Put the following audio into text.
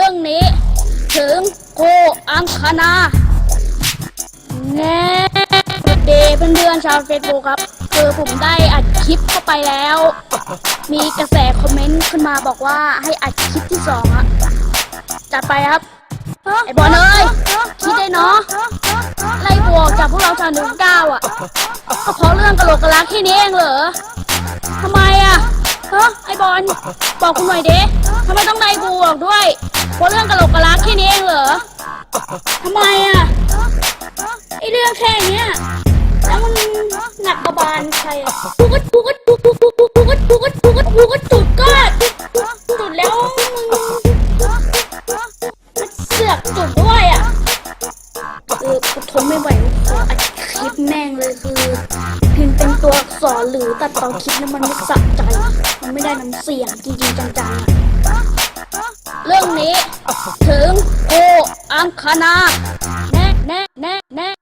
เรื่องนี้ ถึงโกอังคณาแน่เดย์เพื่อนๆชาวเฟซบุ๊กครับ คือผมได้อัดคลิปเข้าไปแล้ว มีกระแสคอมเมนต์ขึ้นมาบอกว่าให้อัดคลิปที่สองอะจัดไปครับ ไอ้บอลเอ้ยคิดได้เนาะไล่บวกจากพวกเราชาวหนึ่งเก้าอะก็เพราะเรื่องกระโหลกกระลาแค่นี้เองเหรอทำไมอะฮะไอ้บอลบอกคุณหน่อยเด้ทำไมต้องไล่บวกด้วย เพราะเรื่องกะโหลกกะลาแค่นี้เองเหรอทำไมอะไอ้เรื่องแค่เนี้ยแล้วมันหนักกระบาลใครอะกูก็กูก็กูกูกูกูก็กูก็กูก็กูก็จุดก็จุดแล้วมึงเสือกจุดด้วยอะเออกูทนไม่ไหวขออัดคลิปแม่งเลยคือพิมพ์เป็นตัวอักษรหรือตัดต่อคลิปแล้วมันไม่สะใจมันไม่ได้น้ำเสียงจริงๆจังๆามคณะแน่แน่แน่แนะ